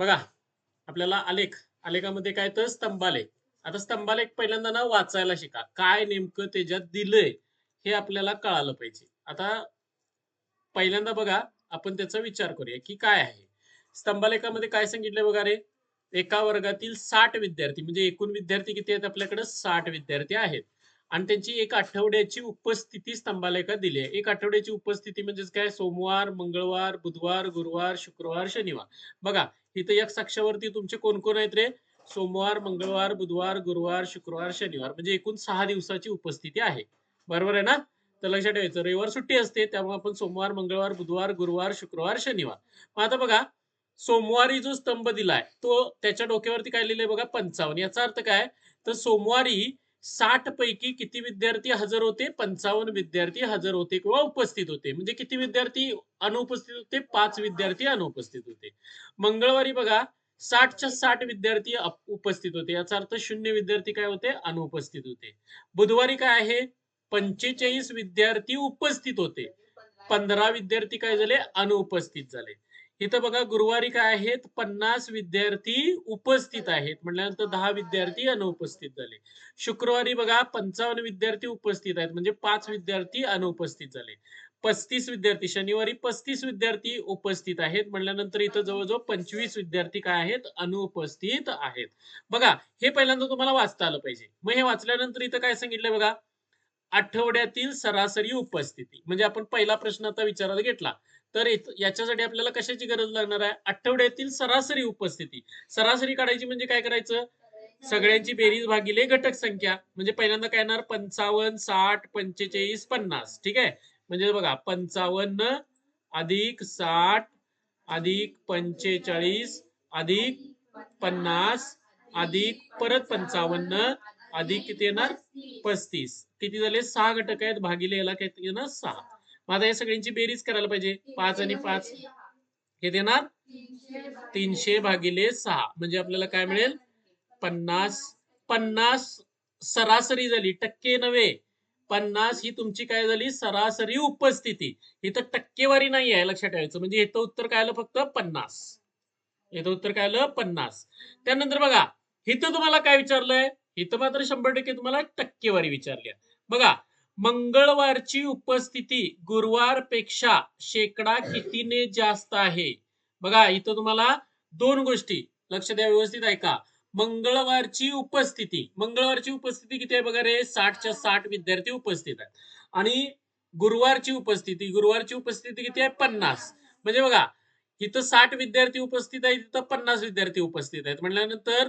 बघा आपल्याला आलेख आलेखामध्ये काय तर स्तंभालेख. आता स्तंभालेख पहिल्यांदा ना वाचायला शिका. काय नेमकं त्याच्यात दिलंय हे आपल्याला कळालं पाहिजे. आता पहिल्यांदा बघा आपण त्याचा विचार करूया की काय आहे. स्तंभालेखामध्ये काय सांगितलंय बघा रे? एका वर्गातील साठ विद्यार्थी म्हणजे एकूण विद्यार्थी किती आहेत? आपल्याकडे साठ विद्यार्थी आहेत. आणि त्यांची एक आठवड्याची उपस्थिती स्तंभालेखा दिली आहे. एक आठवड्याची उपस्थिती म्हणजेच काय? सोमवार मंगळवार बुधवार गुरुवार शुक्रवार शनिवार. बघा इथं एक साक्षावरती तुमचे कोण कोण आहेत रे? सोमवार मंगळवार बुधवार गुरुवार शुक्रवार शनिवार. म्हणजे एकूण सहा दिवसाची उपस्थिती आहे. बरोबर आहे ना? तर लक्षात ठेवायचं रविवार सुट्टी असते त्यामुळे आपण सोमवार मंगळवार बुधवार गुरुवार शुक्रवार शनिवार. मग आता बघा सोमवारी जो स्तंभ दिलाय तो त्याच्या डोक्यावरती काय लिहिलंय बघा? पंचावन्न. याचा अर्थ काय? तर सोमवारी साठ पैकी किती विद्यार्थी हजर होते? पंचावन्न विद्यार्थी हजर होते किंवा उपस्थित होते. म्हणजे किती विद्यार्थी अनुपस्थित होते? पाच विद्यार्थी अनुपस्थित होते. मंगळवारी बघा साठच्या साठ विद्यार्थी उपस्थित होते. याचा अर्थ शून्य विद्यार्थी काय होते? अनुपस्थित होते. बुधवारी काय आहे? पंचेचाळीस विद्यार्थी उपस्थित होते. पंधरा विद्यार्थी काय झाले? अनुपस्थित झाले. इथं बघा गुरुवारी काय आहेत? पन्नास विद्यार्थी उपस्थित आहेत. म्हटल्यानंतर दहा विद्यार्थी अनुपस्थित झाले. शुक्रवारी बघा पंचावन्न विद्यार्थी उपस्थित आहेत. म्हणजे पाच विद्यार्थी अनुपस्थित झाले. पस्तीस विद्यार्थी शनिवारी पस्तीस विद्यार्थी उपस्थित आहेत. म्हटल्यानंतर इथं जवळजवळ पंचवीस विद्यार्थी काय आहेत? अनुपस्थित आहेत. बघा हे पहिल्यांदा तुम्हाला वाचता आलं पाहिजे. मग हे वाचल्यानंतर इथं काय सांगितलंय बघा? आठवड्यातील सरासरी उपस्थिती. म्हणजे आपण पहिला प्रश्न आता विचारात घेतला. तर याच्यासाठी आपल्याला कशाची गरज लागणार आहे? आठवड्यातील सरासरी उपस्थिती. सरासरी काढायची म्हणजे काय करायचं? सगळ्यांची बेरीज भागिले घटक संख्या. म्हणजे पहिल्यांदा काय येणार? पंचावन्न साठ पंचेचाळीस पन्नास. ठीक आहे? म्हणजे बघा पंचावन्न अधिक साठ अधिक पंचेचाळीस अधिक पन्नास अधिक परत पंचावन्न अधिक किती येणार? पस्तीस. किती झाले? सहा घटक आहेत. भागिले याला किती येणार? सहा. आता या सगळ्यांची बेरीज करायला पाहिजे. पाच आणि पाच. किती येणार तीनशे भागिले सहा. म्हणजे आपल्याला काय मिळेल? पन्नास. पन्नास सरासरी झाली. टक्के नव्हे. पन्नास ही तुमची काय झाली? सरासरी उपस्थिती. इथं टक्केवारी नाही आहे लक्षात ठेवायचं. म्हणजे इथं उत्तर काय आलं? फक्त पन्नास. इथं उत्तर काय आलं? पन्नास. त्यानंतर बघा इथं तुम्हाला काय विचारलंय? इथं मात्र शंभर टक्के तुम्हाला टक्केवारी विचारली. बघा मंगळवारची उपस्थिती गुरुवारपेक्षा शेकडा कितीने जास्त आहे? बघा इथं तुम्हाला दोन गोष्टी लक्ष द्या व्यवस्थित ऐका. मंगळवारची उपस्थिती मंगळवारची उपस्थिती किती आहे बघा रे? साठच्या साठ विद्यार्थी उपस्थित आहेत. आणि गुरुवारची उपस्थिती गुरुवारची उपस्थिती किती आहे? पन्नास. म्हणजे बघा इथं साठ विद्यार्थी उपस्थित आहेत इथं पन्नास विद्यार्थी उपस्थित आहेत. म्हटल्यानंतर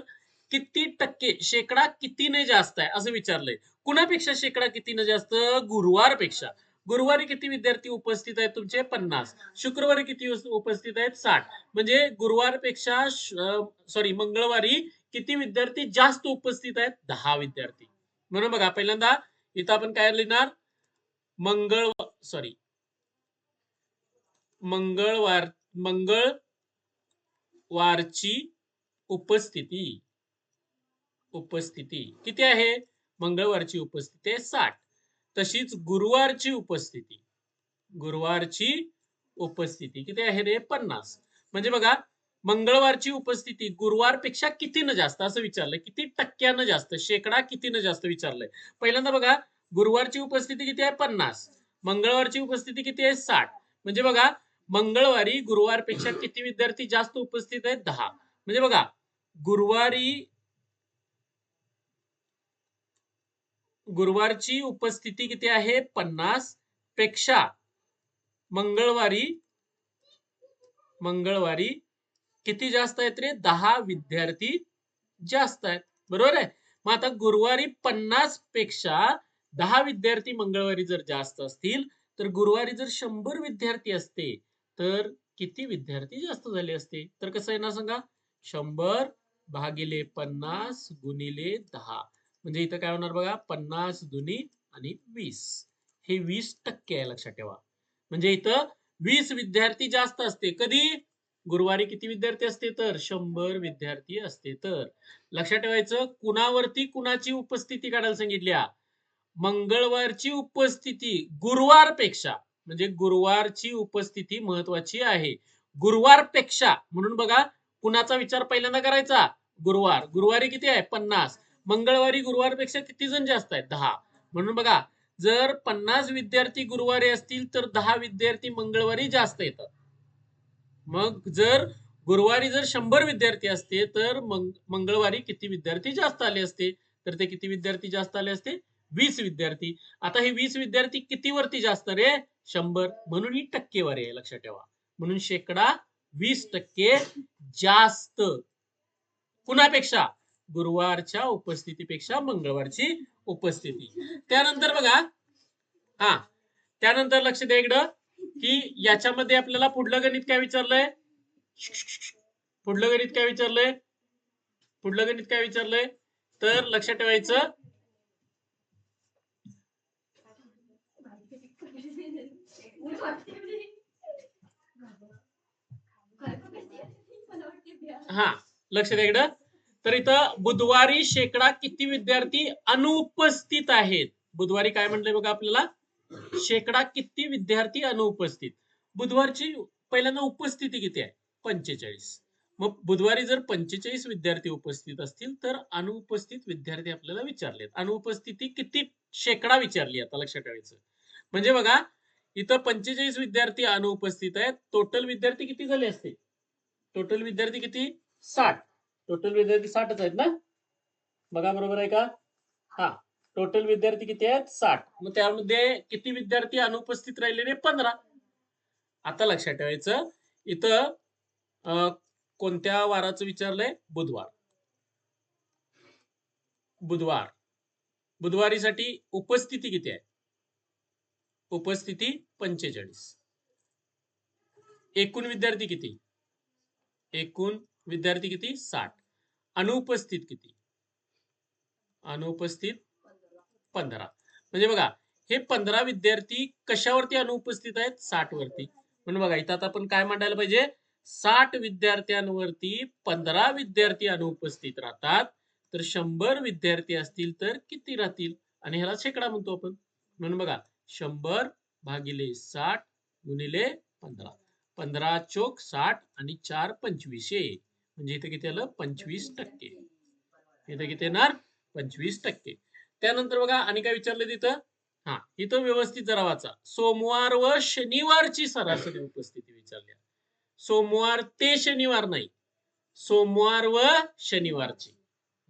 किती टक्के शेकडा कितीने जास्त आहे? असं विचारलंय. कुणापेक्षा शेकडा कितीने जास्त? गुरुवारपेक्षा. गुरुवारी किती विद्यार्थी उपस्थित आहेत तुमचे? पन्नास. शुक्रवारी किती उपस्थित आहेत? साठ. म्हणजे गुरुवारपेक्षा सॉरी मंगळवारी किती विद्यार्थी जास्त उपस्थित आहेत? दहा विद्यार्थी. म्हणून बघा पहिल्यांदा इथं आपण काय लिहिणार? मंगळ सॉरी मंगळवार मंगळवारची उपस्थिती. उपस्थिती. किती आहे? मंगळवारची उपस्थिती आहे साठ. तशीच गुरुवारची उपस्थिती. गुरुवारची उपस्थिती. किती आहे रे? पन्नास. म्हणजे बघा मंगळवारची उपस्थिती गुरुवारपेक्षा कितीनं जास्त? असं विचारलंय किती टक्क्यानं जास्त? शेकडा कितीनं जास्त विचारलंय? पहिल्यांदा बघा गुरुवारची उपस्थिती किती आहे? पन्नास. मंगळवारची उपस्थिती किती आहे? साठ. म्हणजे बघा मंगळवारी गुरुवारपेक्षा किती विद्यार्थी जास्त उपस्थित आहेत? दहा. म्हणजे बघा गुरुवारी गुरुवारची उपस्थिती किती आहे? पन्नासपेक्षा मंगळवारी मंगळवारी किती जास्त आहेत रे? दहा विद्यार्थी जास्त आहेत. बरोबर आहे? मग आता गुरुवारी पन्नासपेक्षा दहा विद्यार्थी मंगळवारी जर जास्त असतील तर गुरुवारी जर शंभर विद्यार्थी असते तर किती विद्यार्थी जास्त झाले असते? तर कसं आहे ना सांगा? शंभर भागिले पन्नास गुणिले दहा. म्हणजे इथं काय होणार बघा पन्नास दुनी आणि वीस. हे वीस टक्के आहे लक्षात ठेवा. म्हणजे इथं वीस विद्यार्थी जास्त असते. कधी? गुरुवारी किती विद्यार्थी असते तर? शंभर विद्यार्थी असते तर. लक्षात ठेवायचं कुणावरती कुणाची उपस्थिती काढायला सांगितल्या? मंगळवारची उपस्थिती गुरुवारपेक्षा. म्हणजे गुरुवारची उपस्थिती महत्वाची आहे. गुरुवारपेक्षा. म्हणून बघा कुणाचा विचार पहिल्यांदा करायचा? गुरुवार. गुरुवारी किती आहे? पन्नास. मंगळवारी गुरुवारपेक्षा किती जण जास्त आहेत? दहा. म्हणून बघा जर पन्नास विद्यार्थी गुरुवारी असतील तर दहा विद्यार्थी मंगळवारी जास्त येतात. मग जर गुरुवारी जर शंभर विद्यार्थी असते तर मंगळवारी किती विद्यार्थी जास्त आले असते? तर ते किती विद्यार्थी जास्त आले असते? वीस विद्यार्थी. आता हे वीस विद्यार्थी किती वरती जास्त रे? शंभर. म्हणून ही टक्केवारी आहे लक्षात ठेवा. म्हणून शेकडा वीस टक्के जास्त. कुणापेक्षा? गुरुवारच्या उपस्थितीपेक्षा मंगळवारची उपस्थिती. त्यानंतर बघा हा त्यानंतर लक्ष द्या इकडं की याच्यामध्ये आपल्याला पुढलं गणित काय विचारलंय? पुढलं गणित काय विचारलंय? पुढलं गणित काय विचारलंय? तर लक्षात ठेवायचं हा लक्ष द्या इकडं. तर इथं बुधवारी शेकडा किती विद्यार्थी अनुपस्थित आहेत? बुधवारी काय म्हटलंय बघा आपल्याला? शेकडा किती विद्यार्थी अनुपस्थित? बुधवारची पहिल्यांदा उपस्थिती किती आहे? पंचेचाळीस. मग बुधवारी जर पंचेचाळीस विद्यार्थी उपस्थित असतील तर अनुपस्थित विद्यार्थी आपल्याला विचारलेत. अनुपस्थिती किती शेकडा विचारली आता लक्षात ठेवायचं. म्हणजे बघा इथं पंचेचाळीस विद्यार्थी अनुपस्थित आहेत. टोटल विद्यार्थी किती झाले असते टोटल विद्यार्थी किती? साठ. टोटल विद्यार्थी साठच आहेत ना? बघा बरोबर आहे का? हा टोटल विद्यार्थी किती आहेत? साठ. मग त्यामध्ये किती विद्यार्थी अनुपस्थित राहिलेले पंधरा. आता लक्षात ठेवायचं. इथं कोणत्या वाराचं विचारलंय? बुधवार. बुधवार. बुधवारीसाठी उपस्थिती किती आहे? उपस्थिती पंचेचाळीस. एकूण विद्यार्थी किती? एकूण विद्यार्थी किती? साठ. अनुपस्थित किती? अनुपस्थित पंधरा. म्हणजे बघा हे पंधरा विद्यार्थी कशावरती अनुपस्थित आहेत? साठ वरती म्हणून बघा इथं आता आपण काय मांडायला पाहिजे? साठ विद्यार्थ्यांवरती पंधरा विद्यार्थी अनुपस्थित राहतात. तर शंभर विद्यार्थी असतील तर किती राहतील? आणि ह्याला शेकडा म्हणतो आपण. म्हणून बघा शंभर भागिले साठ गुणिले पंधरा. पंधरा चोक साठ आणि चार पंचवीसशे म्हणजे इथे किती आलं? पंचवीस टक्के. इथे किती येणार? पंचवीस टक्के. त्यानंतर बघा आणि काय विचारलं तिथं? हा इथं व्यवस्थित जरा वाचा. सोमवार व शनिवारची सरासरी उपस्थिती विचारली सोमवार ते शनिवार नाही. सोमवार व शनिवारची.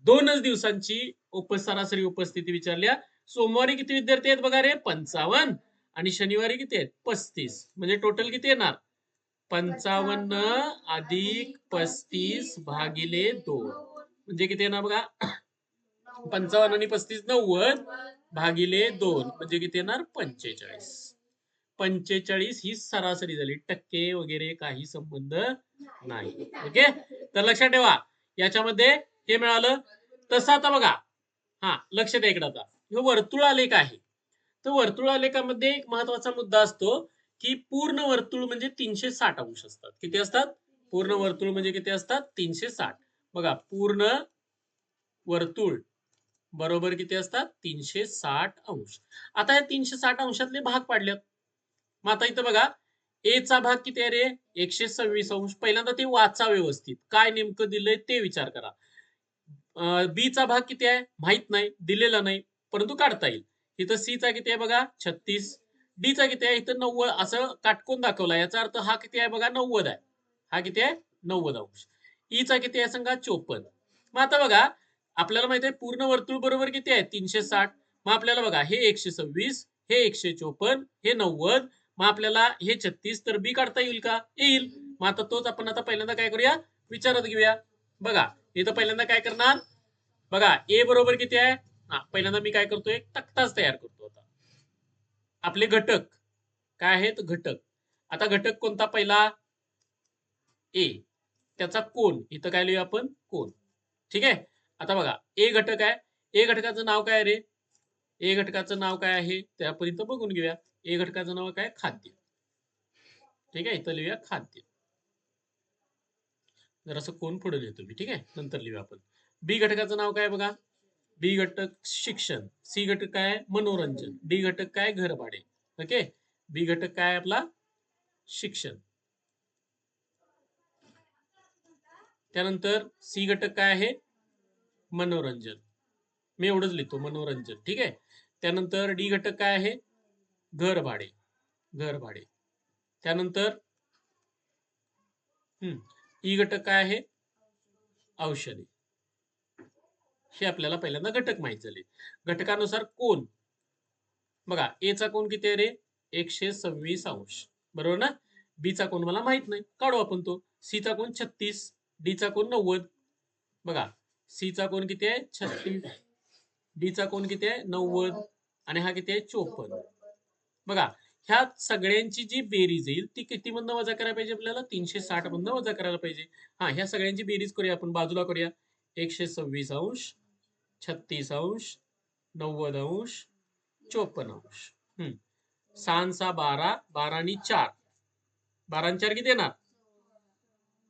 दोनच दिवसांची उप सरासरी उपस्थिती विचारल्या. सोमवारी किती विद्यार्थी आहेत बघा रे? पंचावन्न. आणि शनिवारी किती आहेत? पस्तीस. म्हणजे टोटल किती येणार? पंचावन्न अधिक पस्तीस भागिले दोन. म्हणजे किती येणार बघा? पंचावन्न आणि पस्तीस नव्वद भागिले दोन. म्हणजे किती येणार? पंचेचाळीस. पंचेचाळीस ही सरासरी झाली. टक्के वगैरे काही संबंध नाही. ओके? तर लक्षात ठेवा. याच्यामध्ये हे मिळालं. तसं आता बघा. हा लक्ष द्या इकडे आता. हे वर्तुळ आलेख आहे. तर वर्तुळ आलेखामध्ये एक महत्त्वाचा मुद्दा असतो. की पूर्ण वर्तुळ म्हणजे तीनशे साठ अंश असतात. किती असतात? पूर्ण वर्तुळ म्हणजे किती असतात? तीनशे साठ. बघा पूर्ण वर्तुळ बरोबर किती असतात? तीनशे साठ अंश. आता या तीनशे साठ अंशातले भाग पाडल्यात. मग आता इथं बघा ए चा भाग किती आहे रे? एकशे सव्वीस अंश. पहिल्यांदा ते वाचा व्यवस्थित. काय नेमकं दिलंय ते विचार करा. बी चा भाग किती आहे? माहीत नाही. दिलेला नाही. परंतु काढता येईल. इथं सी चा किती आहे बघा? छत्तीस डी चा किती आहे? इथं नव्वद. असं काटकून दाखवला. याचा अर्थ हा किती आहे बघा? नव्वद आहे. हा किती आहे? नव्वद अंश. ई चा किती आहे सांगा चोपन्न. मग आता बघा आपल्याला माहिती आहे पूर्ण वर्तुळ बरोबर किती आहे? तीनशे साठ. मग आपल्याला बघा हे एकशे सव्वीस हे एकशे चोपन्न हे नव्वद. मग आपल्याला हे छत्तीस तर बी काढता येईल का? येईल. मग आता तोच आपण आता पहिल्यांदा काय करूया? विचारात घेऊया. बघा इथं पहिल्यांदा काय करणार? बघा ए बरोबर किती आहे? हा पहिल्यांदा मी काय करतोय? तक्ताच तयार करतो आपले घटक. काय आहेत? घटक. आता घटक कोणता पहिला? ए. त्याचा कोण इथं काय लिहूया आपण? कोण ठीक आहे? आता बघा. ए घटक आहे. ए घटकाचं नाव काय आहे रे? ए घटकाचं नाव काय आहे? त्यापर्यंत बघून घेऊया. ए घटकाचं नाव काय? खाद्य. ठीक आहे? इथं लिहूया खाद्य. जरासं कोण पुढे लिहितो मी ठीक आहे? नंतर लिहूया आपण. बी घटकाचं नाव काय बघा? बी घटक शिक्षण सी घटक काय मनोरंजन डी घटक काय घरभाडे. ओके? बी घटक काय आपला? शिक्षण. त्यानंतर सी घटक काय आहे? मनोरंजन. मी एवढंच लिहितो मनोरंजन. ठीक आहे? त्यानंतर डी घटक काय आहे? घर भाडे घर भाडे त्यानंतर हम्म ई घटक काय आहे? औषधी. हे आपल्याला पहिल्यांदा घटक माहीत झाले. घटकानुसार कोण बघा ए चा कोण किती आहे रे? एकशे सव्वीस अंश. बरोबर ना? बी चा कोण मला माहीत नाही. काढू आपण तो. सी चा कोण छत्तीस. डी चा कोण नव्वद. बघा सी चा कोण किती आहे? छत्तीस. डी चा कोण किती आहे? नव्वद. आणि हा किती आहे? चोपन्न. बघा ह्या सगळ्यांची जी बेरीज येईल ती किती मधनं वजा करायला पाहिजे आपल्याला? तीनशे साठ मधनं वजा करायला पाहिजे. हा ह्या सगळ्यांची बेरीज करूया आपण. बाजूला करूया. एकशे सव्वीस अंश. छत्तीस अंश नव्वद अंश चोपन्न अंश. हम्म. सहा सहा बारा बारानी आणि चार. बारा चार किती येणार?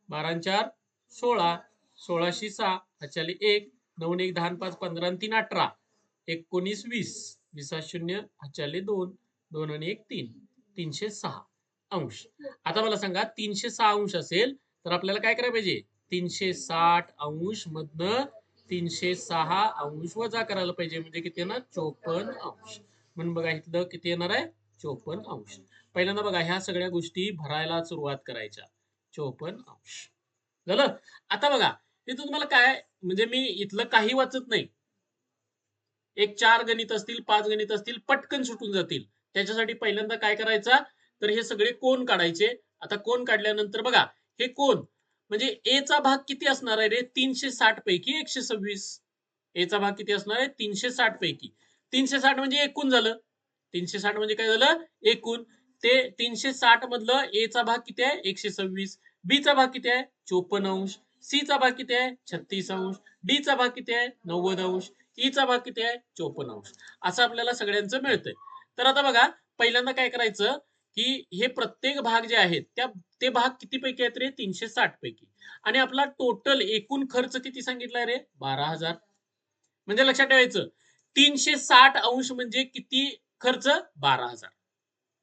बारा चार सोळा. सोळाशे सहा ह्याच्याली एक नऊ एक दहा पाच पंधरा आणि तीन अठरा. एकोणीस वीस. वीसा शून्य ह्याच्याले दोन दोन आणि एक तीन. तीनशे सहा अंश. आता मला सांगा तीनशे सहा अंश असेल तर आपल्याला काय करायला पाहिजे? तीनशे साठ अंश मधनं तीनशे सहा अंश वजा करायला पाहिजे. म्हणजे किती येणार? चोपन्न अंश. म्हणून बघा इथलं किती येणार आहे? चोपन्न अंश. पहिल्यांदा बघा ह्या सगळ्या गोष्टी भरायला सुरुवात करायच्या. चोपन्न अंश. झालं? आता बघा इथं तुम्हाला काय म्हणजे मी इथलं काही वाचत नाही. एक चार गणित असतील पाच गणित असतील पटकन सुटून जातील. त्याच्यासाठी पहिल्यांदा काय करायचा? तर हे सगळे कोण काढायचे? आता कोण काढल्यानंतर बघा हे कोण? म्हणजे ए चा भाग किती असणार आहे रे? तीनशे साठ पैकी एकशे सव्वीस. ए चा भाग किती असणार आहे? तीनशे साठ पैकी. तीनशे साठ म्हणजे एकूण झालं. तीनशे साठ म्हणजे काय झालं? एकूण. ते तीनशे साठ मधलं ए चा भाग किती आहे? एकशे सव्वीस. बी चा भाग किती आहे? चोपन्न अंश. सी चा भाग किती आहे? छत्तीस अंश. डी चा भाग किती आहे? नव्वद अंश. ई चा भाग किती आहे? चोपन्न अंश. असं आपल्याला सगळ्यांचं मिळतंय. तर आता बघा पहिल्यांदा काय करायचं? की हे प्रत्येक भाग जे आहेत त्या ते भाग किती पैकी आहेत रे? तीनशे साठ पैकी आणि आपला टोटल एकूण खर्च किती सांगितलाय रे? बारा हजार. म्हणजे लक्षात ठेवायचं तीनशे साठ अंश म्हणजे किती खर्च? बारा हजार.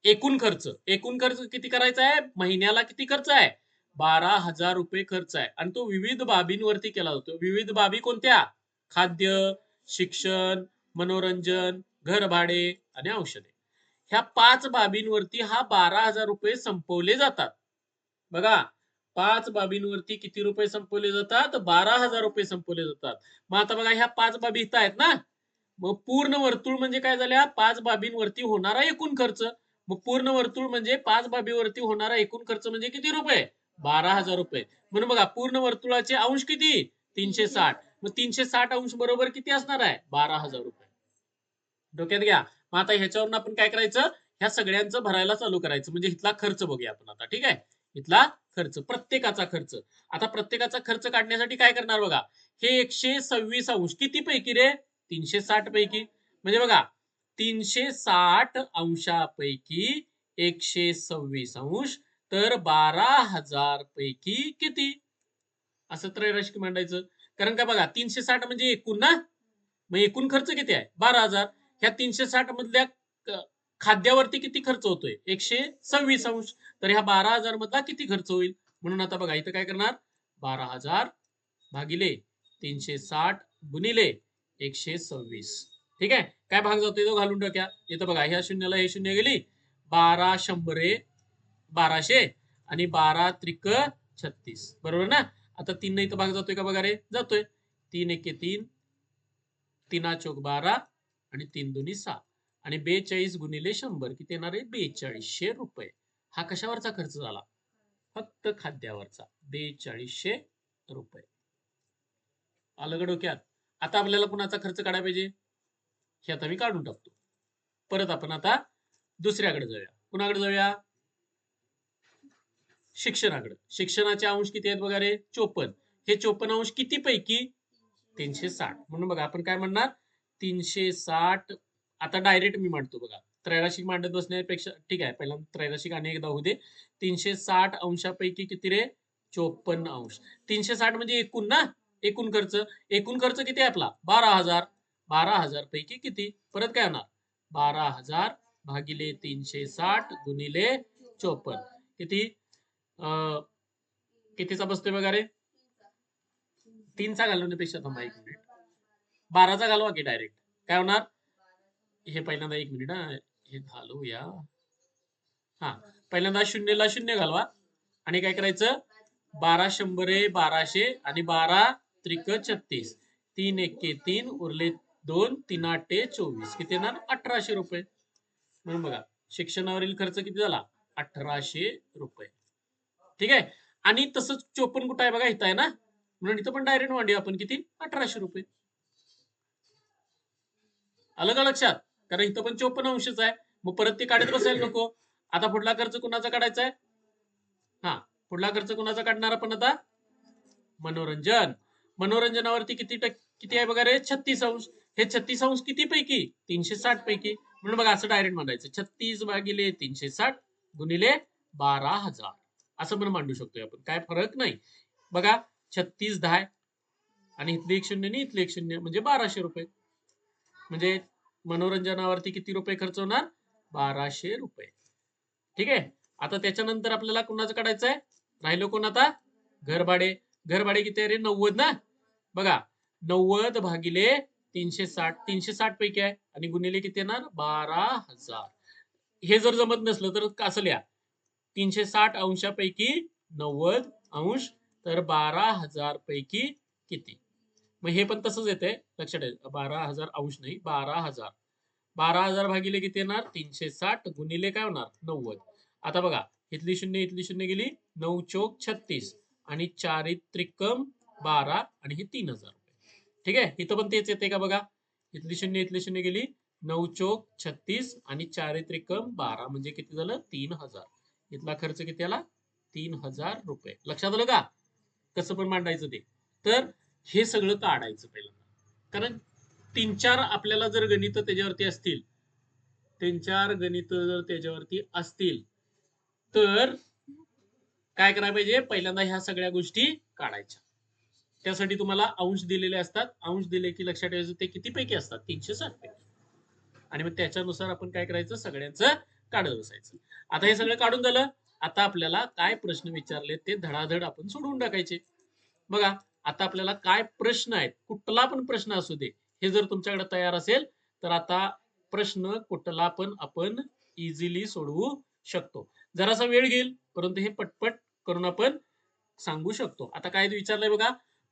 एकूण खर्च. एकूण खर्च किती करायचा आहे? महिन्याला किती खर्च आहे? बारा हजार रुपये खर्च आहे. आणि तो विविध बाबींवरती केला जातो. विविध बाबी कोणत्या? खाद्य शिक्षण मनोरंजन घर भाडे आणि औषधे. ह्या पाच बाबींवरती हा बारा हजार रुपये संपवले जातात. बघा पाच बाबींवरती किती रुपये संपवले जातात? बारा हजार रुपये संपवले जातात. मग आता बघा ह्या पाच बाबी इथं आहेत ना? मग पूर्ण वर्तुळ म्हणजे काय झाल्या? पाच बाबींवरती होणारा एकूण खर्च. मग पूर्ण वर्तुळ म्हणजे पाच बाबीवरती होणारा एकूण खर्च म्हणजे किती रुपये? बारा हजार रुपये. म्हणून बघा पूर्ण वर्तुळाचे अंश किती? तीनशे साठ. मग तीनशे साठ अंश बरोबर किती असणार आहे? बारा हजार रुपये. डोक्यात घ्या. मग आता ह्याच्यावरून आपण काय करायचं? ह्या सगळ्यांचं भरायला चालू करायचं. म्हणजे इथला खर्च बघूया आपण आता ठीक आहे? इथला खर्च प्रत्येकाचा खर्च. आता प्रत्येकाचा खर्च काढण्यासाठी काय करणार बघा? हे एकशे सव्वीस अंश. किती पैकी रे? तीनशे साठ पैकी. म्हणजे बघा तीनशे साठ अंशापैकी एकशे सव्वीस अंश तर बारा हजार पैकी किती? असं त्रैराशिक मांडायचं. कारण का बघा तीनशे साठ म्हणजे एकूण ना? मग एकूण खर्च किती आहे? बारा हजार. ह्या तीनशे साठ मधल्या खाद्यावरती किती खर्च होतोय? एकशे सव्वीस अंश. तर ह्या बारा हजार मधला किती खर्च होईल? म्हणून आता बघा इथं काय करणार? बारा हजार भागिले तीनशे साठ गुणिले एकशे सव्वीस. ठीक आहे? काय भाग जातोय तो घालून टाक्या इथं बघा ह्या शून्याला हे शून्य गेली. बारा शंभरे बाराशे आणि बारा त्रिक छत्तीस. बरोबर ना? आता तीन इथं भाग जातोय का बघा रे? जातोय. तीन एके तीन तीना चौक बारा आणि तीन दोन्ही सहा आणि बेचाळीस गुणिले शंभर किती येणार आहे? बेचाळीसशे रुपये. हा कशावरचा खर्च झाला? फक्त खाद्यावरचा. बेचाळीसशे रुपये. आलं डोक्यात? आता आपल्याला कुणाचा खर्च काढायला पाहिजे? हे आता मी काढून टाकतो. परत आपण आता दुसऱ्याकडे जाऊया. कुणाकडे जाऊया? शिक्षणाकडे. शिक्षणाचे अंश किती आहेत बघा रे? चोपन्न. हे चोपन्न अंश किती पैकी तीनशे साठ. म्हणून बघा आपण काय म्हणणार? तीनशे साठ. आता डायरेक्ट मी मांडतो बघा. त्रैराशिक मांडत बसण्यापेक्षा ठीक आहे पहिला त्रैराशिक आणि एकदा होऊ दे. तीनशे साठ अंशापैकी किती रे? चोपन्न अंश. तीनशे साठ म्हणजे एकूण ना? एकूण खर्च. एकूण खर्च किती आहे आपला? बारा हजार. बारा हजार पैकी किती? परत काय होणार? बारा हजार भागिले तीनशे साठ गुणिले चोपन्न. किती? अं, कितीचा बसतोय बघा रे? तीनचा घालवण्यापेक्षा थांबा एक मिनिट. बाराचा घालवा की डायरेक्ट काय होणार? हे पहिल्यांदा एक मिनिट हे. घालूया. हा. पहिल्यांदा शून्यला शून्य घालवा. आणि काय करायचं? बारा शंभर बाराशे आणि बारा त्रिक छत्तीस. तीन एके तीन उरले दोन तीन आठे चोवीस. किती येणार? अठराशे रुपये. म्हणून बघा शिक्षणावरील खर्च किती झाला? अठराशे रुपये. ठीक आहे? आणि तसंच चोपन कुठं आहे बघा? इथं आहे ना? म्हणून इथं पण डायरेक्ट मांडी आपण किती? अठराशे रुपये. आलं का लक्षात. कारण इथं पण चोपन्न अंशच आहे. मग परत ते काढत बसायला नको. आता पुढला खर्च कुणाचा काढायचा आहे? हा पुढला खर्च कुणाचा काढणार आपण आता? मनोरंजन. मनोरंजनावरती किती टक्के किती आहे बघा रे? छत्तीस अंश. हे छत्तीस अंश किती पैकी तीनशे साठ पैकी म्हणून बघा असं डायरेक्ट मांडायचं छत्तीस भागिले तीनशे साठ गुणिले बारा हजार. असं पण मांडू शकतोय आपण. काय फरक नाही. बघा छत्तीस दहा आणि इथले एक शून्य आणि इथले एक शून्य म्हणजे बाराशे रुपये. म्हणजे मनोरंजनावरती किती रुपये खर्च होणार? बाराशे रुपये. ठीक आहे? आता त्याच्यानंतर आपल्याला कुणाचं काढायचं आहे राहिलो कोण आता? घरभाडे. घरभाडे किती आहे रे? नव्वद ना? बघा नव्वद भागिले तीनशे साठ. तीनशे साठ पैकी आहे. आणि गुन्हेले किती येणार? बारा हजार. हे जर जमत नसलं तर कसं लिहा. तीनशे साठ अंशापैकी नव्वद अंश तर बारा हजार पैकी किती? मग हे पण तसंच येते लक्षात ठेवा. बारा हजार अंश नाही बारा हजार. बारा हजार भागिले किती येणार? तीनशे साठ गुणिले काय होणार? नव्वद. आता बघा इथली शून्य इथली शून्य गेली नऊ चोक छत्तीस. आणि चारित्रिकम बारा आणि हे तीन हजार रुपये. ठीक आहे? इथं पण तेच येते का बघा? इथली शून्य इथली शून्य गेली नऊ चोक छत्तीस आणि चारित्रिकम बारा. म्हणजे किती झालं? तीन हजार. इथला खर्च किती आला? तीन हजार रुपये. लक्षात आलं का? कसं पण मांडायचं ते. तर हे सगळं काढायचं पहिल्यांदा. कारण तीन चार आपल्याला जर गणित त्याच्यावरती असतील तीन चार गणित जर त्याच्यावरती असतील तर काय करायला पाहिजे? पहिल्यांदा ह्या सगळ्या गोष्टी काढायच्या. त्यासाठी तुम्हाला अंश दिलेले असतात. अंश दिले की लक्षात ठेवायचं ते किती पैकी असतात? तीनशे साठ पैकी आणि मग त्याच्यानुसार आपण काय करायचं? सगळ्यांचं काढत बसायचं. आता हे सगळं काढून झालं. आता आपल्याला काय प्रश्न विचारले ते धडाधड आपण सोडवून टाकायचे. बघा आता आपल्याला काय प्रश्न आहेत? कुठला पण प्रश्न असू दे. हे जर तुमच्याकडे तयार असेल तर आता प्रश्न कुठला पण आपण इझिली सोडवू शकतो. जरासा वेळ घेईल परंतु हे पटपट करून आपण सांगू शकतो. आता काय विचारलंय बघा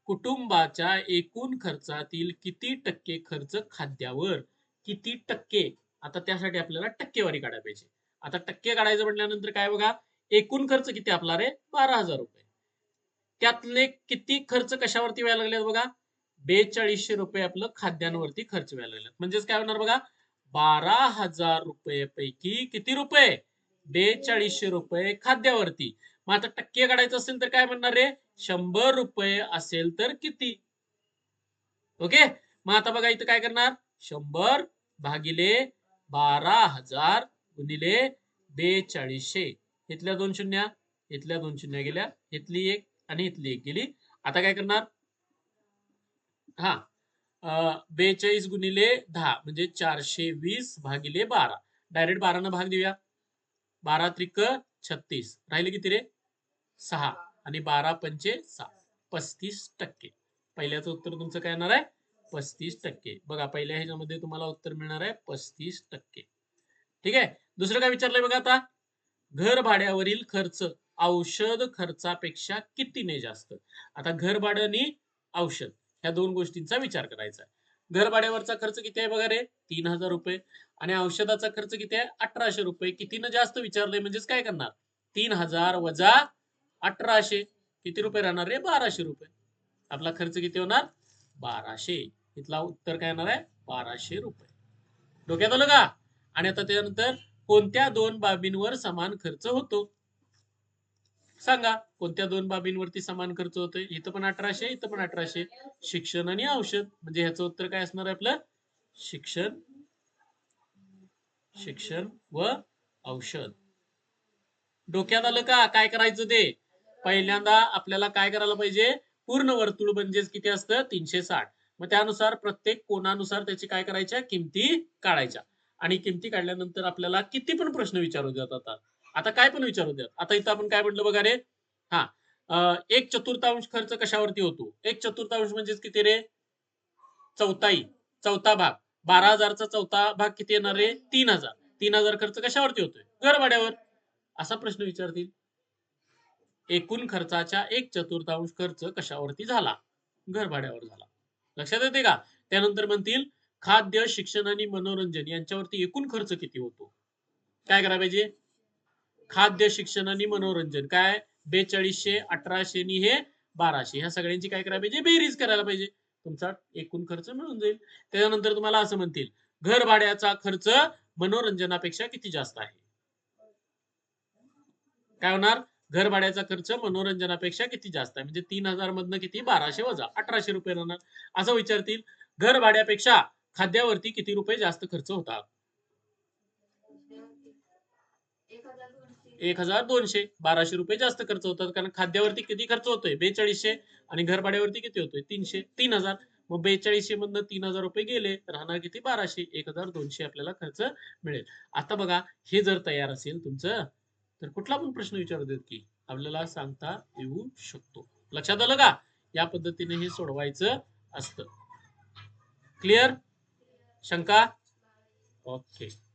कुटुंबाच्या एकूण खर्चातील किती टक्के खर्च खाद्यावर? किती टक्के? आता त्यासाठी आपल्याला टक्केवारी काढायला पाहिजे. आता टक्के काढायचं म्हटल्यानंतर काय बघा एकूण खर्च किती आपला रे? बारा हजार रुपये. त्यातले किती खर्च कशावरती व्हायला लागलेत बघा? बेचाळीसशे रुपये आपलं खाद्यांवरती खर्च व्हायला लागलेत. म्हणजेच काय होणार बघा? बारा हजार रुपये पैकी किती रुपये? बेचाळीसशे रुपये खाद्यावरती. मग आता टक्के काढायचं असेल तर काय म्हणणार रे? शंभर रुपये असेल तर किती? ओके? मग आता बघा इथं काय करणार? शंभर भागिले बारा हजार गुणिले बेचाळीसशे. इथल्या दोन शून्य इथल्या दोन शून्य गेल्या इथली एक. आणि इथली एक गेली आता काय करणार? हा. बेचाळीस गुणिले दहा म्हणजे चारशे वीस भागिले बारा. डायरेक्ट बारानं भाग देऊया. बारा त्रिक छत्तीस. राहिले किती रे? सहा. आणि बारा पंचे सहा पस्तीस टक्के. पहिल्याचं उत्तर तुमचं काय येणार आहे? पस्तीस टक्के. बघा पहिल्या ह्याच्यामध्ये तुम्हाला उत्तर मिळणार आहे पस्तीस टक्के. ठीक आहे? दुसरं काय विचारलंय बघा आता? घर भाड्यावरील खर्च. औषध खर्चापेक्षा कितीने जास्त? आता घर भाडं आणि औषध ह्या दोन गोष्टींचा विचार करायचा घर भाड्यावरचा खर्च किती आहे बघा रे? तीन हजार रुपये. आणि औषधाचा खर्च किती आहे? अठराशे रुपये. कितीनं जास्त विचारलंय म्हणजेच काय करणार? तीन हजार वजा अठराशे. किती रुपये राहणार रे? बाराशे रुपये. आपला खर्च किती होणार? बाराशे. इथला उत्तर काय येणार आहे? बाराशे रुपये. डोक्यात आलं का? आणि आता त्यानंतर कोणत्या दोन बाबींवर समान खर्च होतो? सांगा कोणत्या दोन बाबींवरती समान खर्च होतोय? इथं पण अठराशे इथं पण अठराशे. शिक्षण आणि औषध म्हणजे ह्याचं उत्तर काय असणार आहे आपलं? शिक्षण शिक्षण व औषध. डोक्यात आलं का? काय करायचं ते? पहिल्यांदा आपल्याला काय करायला पाहिजे? पूर्ण वर्तुळ म्हणजेच किती असतं? तीनशे साठ. मग त्यानुसार प्रत्येक कोणानुसार त्याची काय करायच्या? किमती काढायच्या. आणि किमती काढल्यानंतर आपल्याला किती पण प्रश्न विचारू देतात आता काय पण विचारू द्या आता इथं आपण काय म्हटलं बघा रे? हा. एक चतुर्थांश खर्च कशावरती होतो? एक चतुर्थांश म्हणजेच किती रे? चौथाई चौथा भाग. बारा हजारचा चौथा भाग किती येणार रे? तीन हजार. तीन हजार खर्च कशावरती होतोय? घर भाड्यावर असा प्रश्न विचारतील. एकूण खर्चाच्या एक चतुर्थांश खर्च कशावरती झाला? घर भाड्यावर झाला. लक्षात येते का? त्यानंतर म्हणतील खाद्य शिक्षण आणि मनोरंजन यांच्यावरती एकूण खर्च किती होतो? काय करा पाहिजे? खाद्य शिक्षण आणि मनोरंजन. काय? बेचाळीसशे अठराशे आणि हे बाराशे. ह्या सगळ्यांची काय करायला पाहिजे? बेरीज करायला पाहिजे. तुमचा एकूण खर्च मिळून जाईल. त्याच्यानंतर तुम्हाला असं म्हणतील घर भाड्याचा खर्च मनोरंजनापेक्षा किती जास्त आहे? काय होणार? घर भाड्याचा खर्च मनोरंजनापेक्षा किती जास्त आहे? म्हणजे तीन हजार मधनं किती? बाराशे वजा अठराशे रुपये राहणार. असं विचारतील. घर भाड्यापेक्षा खाद्यावरती किती रुपये जास्त खर्च होता? एक हजार दोनशे बाराशे रुपये जास्त खर्च होतात कारण खाद्यावरती किती खर्च होतोय? बेचाळीसशे आणि घरभाड्यावरती किती होतोय? तीनशे तीन हजार. मग बेचाळीसशे मधनं तीन हजार रुपये गेले राहणार किती? बाराशे एक हजार दोनशे आपल्याला खर्च मिळेल. आता बघा हे जर तयार असेल तुमचं तर कुठला पण प्रश्न विचारू देत की आपल्याला सांगता येऊ शकतो. लक्षात आलं का? या पद्धतीने हे सोडवायचं असतं. क्लिअर शंका? ओके